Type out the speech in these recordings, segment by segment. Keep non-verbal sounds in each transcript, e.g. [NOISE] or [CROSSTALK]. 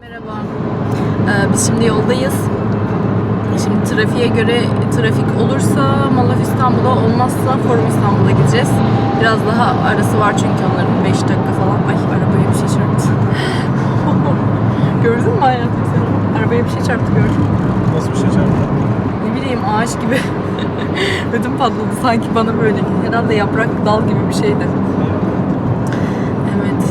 Merhaba. Ee, biz şimdi yoldayız. Şimdi trafiğe göre trafik olursa Malaf İstanbul'a olmazsa Forum İstanbul'a gideceğiz. Biraz daha arası var çünkü onların 5 dakika falan. Ay arabaya bir şey çarptı. [LAUGHS] Gördün mü hayatım sen? Arabaya bir şey çarptı gördün mü? Nasıl bir şey çarptı? Ne bileyim ağaç gibi. [LAUGHS] Ödüm patladı sanki bana böyle. Herhalde yaprak dal gibi bir şeydi. Evet.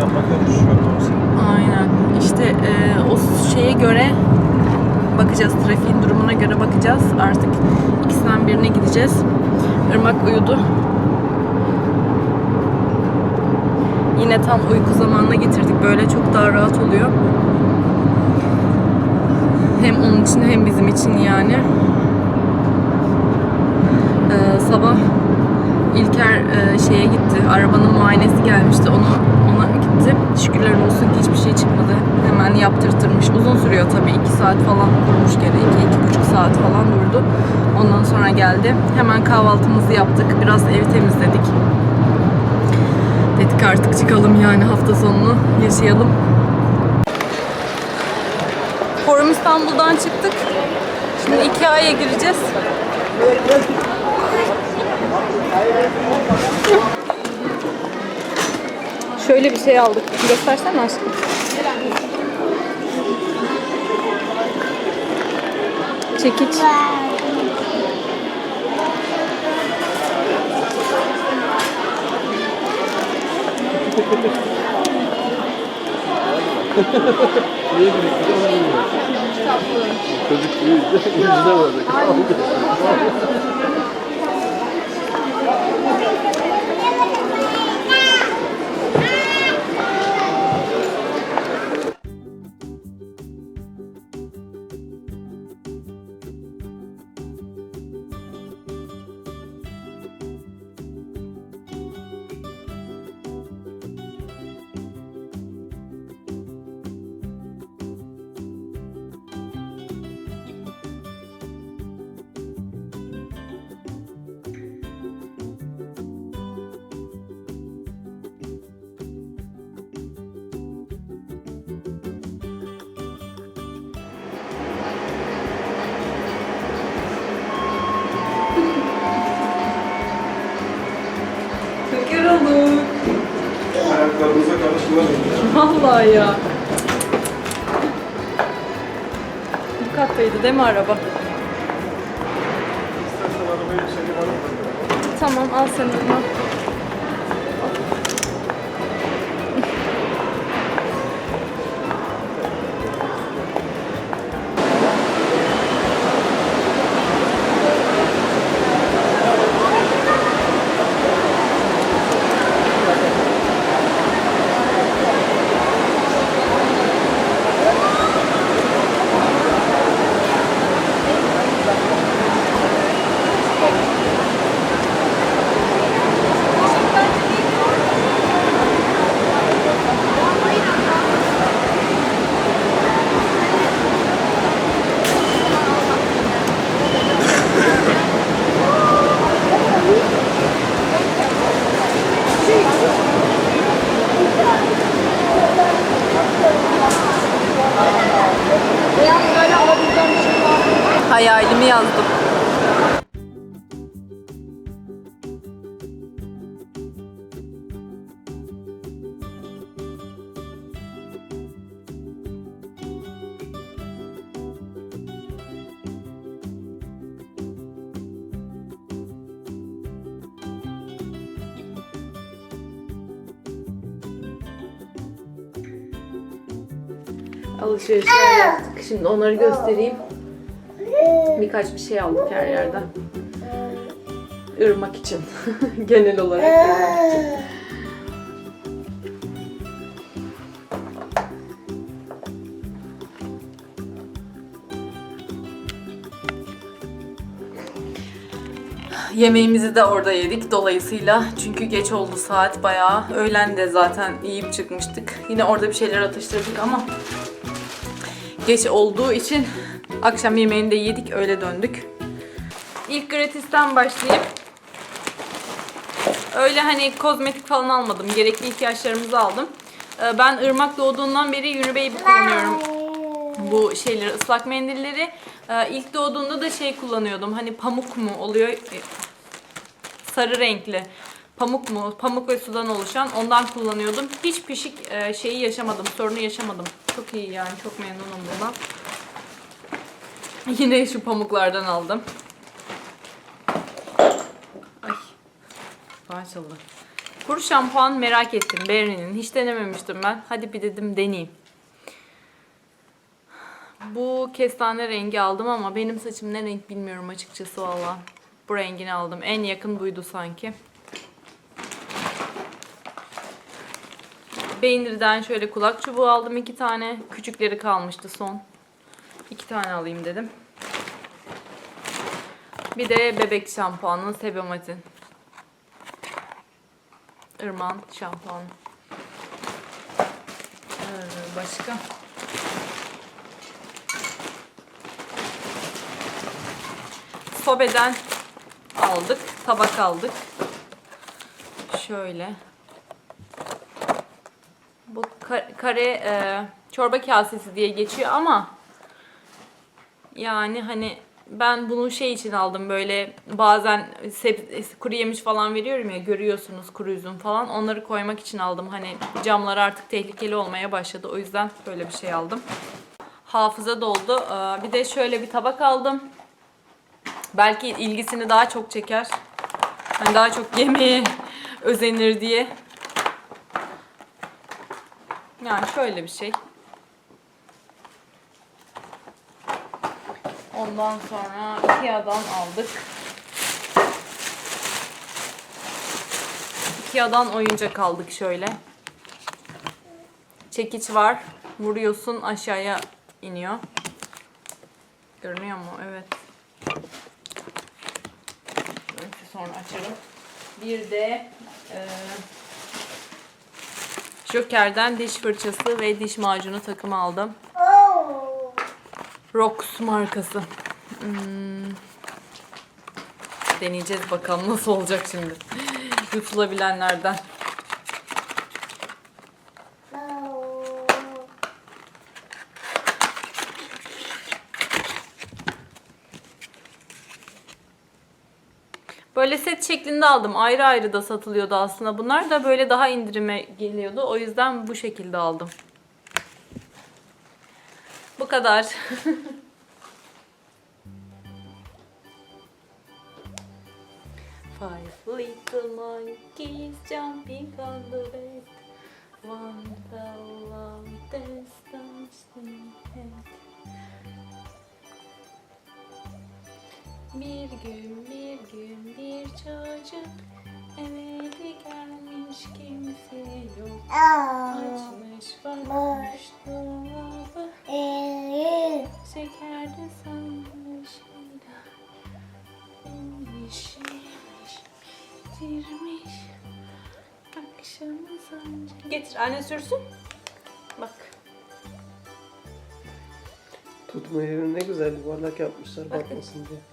Yapraklar düşüyor. Aynen. İşte e, o şeye göre bakacağız. Trafiğin durumuna göre bakacağız. Artık ikisinden birine gideceğiz. Irmak uyudu. Yine tam uyku zamanına getirdik. Böyle çok daha rahat oluyor. Hem onun için hem bizim için yani. Ee, sabah İlker e, şeye gitti. Arabanın muayenesi gelmişti. Onu ona gitti. Şükürler olsun ki hiçbir şey çıkmadı. Hemen yaptırtırmış. Uzun sürüyor tabii. 2 saat falan durmuş gene. 2 iki, buçuk saat falan durdu. Ondan sonra geldi. Hemen kahvaltımızı yaptık. Biraz evi temizledik. Dedik artık çıkalım yani hafta sonunu yaşayalım. Forum İstanbul'dan çıktık. Şimdi Ikea'ya gireceğiz. Şöyle bir şey aldık. Göstersene aşkım. Çekiç. Çocuk [LAUGHS] yüzde vardı. [LAUGHS] Vallahi ya. Bu kattaydı değil mi araba? Tamam al sen onu. Alışverişler yaptık. Şimdi onları göstereyim. Birkaç bir şey aldık her yerden. Irmak için. [LAUGHS] Genel olarak irmak için. Yemeğimizi de orada yedik dolayısıyla. Çünkü geç oldu saat bayağı. Öğlen de zaten yiyip çıkmıştık. Yine orada bir şeyler atıştırdık ama geç olduğu için akşam yemeğini de yedik öyle döndük. İlk gratisten başlayıp öyle hani kozmetik falan almadım. Gerekli ihtiyaçlarımızı aldım. Ee, Ben ırmak doğduğundan beri Unibaby kullanıyorum bu şeyleri, ıslak mendilleri. Ee, ilk doğduğunda da şey kullanıyordum. Hani pamuk mu oluyor? Ee, Sarı renkli. Pamuk mu? Pamuk ve sudan oluşan. Ondan kullanıyordum. Hiç pişik e, şeyi yaşamadım. Sorunu yaşamadım. Çok iyi yani. Çok memnunum bundan. Yine şu pamuklardan aldım. Ay. Parçalı. Kuru şampuan merak ettim. Berry'nin. Hiç denememiştim ben. Hadi bir dedim deneyeyim. Bu kestane rengi aldım ama benim saçım ne renk bilmiyorum açıkçası valla. Bu rengini aldım. En yakın buydu sanki. Beynir'den şöyle kulak çubuğu aldım iki tane. Küçükleri kalmıştı son. İki tane alayım dedim. Bir de bebek şampuanı Sebamatin. Irman şampuanı. Ee, başka? Sobe'den aldık. Tabak aldık. Şöyle. Bu ka- kare e, çorba kasesi diye geçiyor ama yani hani ben bunu şey için aldım böyle bazen kuru yemiş falan veriyorum ya görüyorsunuz kuru üzüm falan onları koymak için aldım. Hani camlar artık tehlikeli olmaya başladı o yüzden böyle bir şey aldım. Hafıza doldu. Ee, Bir de şöyle bir tabak aldım. Belki ilgisini daha çok çeker. Hani daha çok yemeğe [LAUGHS] özenir diye. Yani şöyle bir şey. Ondan sonra Ikea'dan aldık. Ikea'dan oyuncak aldık şöyle. Çekiç var. Vuruyorsun aşağıya iniyor. Görünüyor mu? Evet. Neyse sonra açarım. Bir de e, Joker'den diş fırçası ve diş macunu takımı aldım. Rox markası. Hmm. Deneyeceğiz bakalım nasıl olacak şimdi. [LAUGHS] Yutulabilenlerden. Böyle set şeklinde aldım. Ayrı ayrı da satılıyordu aslında. Bunlar da böyle daha indirime geliyordu. O yüzden bu şekilde aldım. Bu kadar. [LAUGHS] Five little monkeys jumping on the bed. One fell on the Bir gün bir gün bir çocuk eve gelmiş kimse yok. Açmış bakmış dolabı şekerde sanmış Yemiş yemiş bitirmiş akşamı sancı. Getir anne sürsün. Bak. Tutma yerini ne güzel yuvarlak yapmışlar bakmasın diye.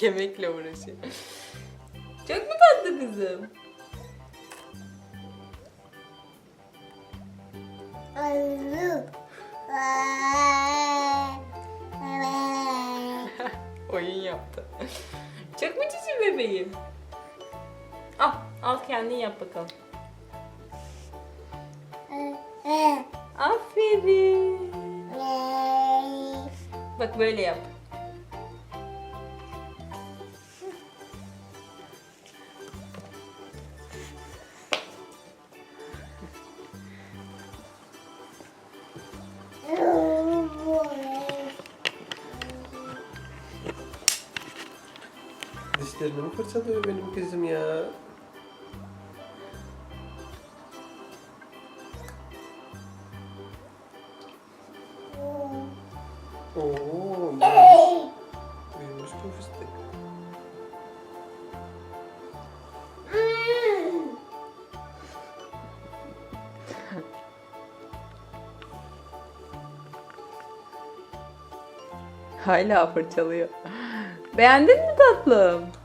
[LAUGHS] Yemekle uğraşıyor. Çok mu tatlı kızım? [LAUGHS] Oyun yaptı. Çok mu cici bebeğim? Al, al kendin yap bakalım. Aferin. Bak böyle yap. Mi fırçalıyor benim kızım ya? Oo, büyümüş bu fıstık. Hala fırçalıyor. Beğendin mi tatlım?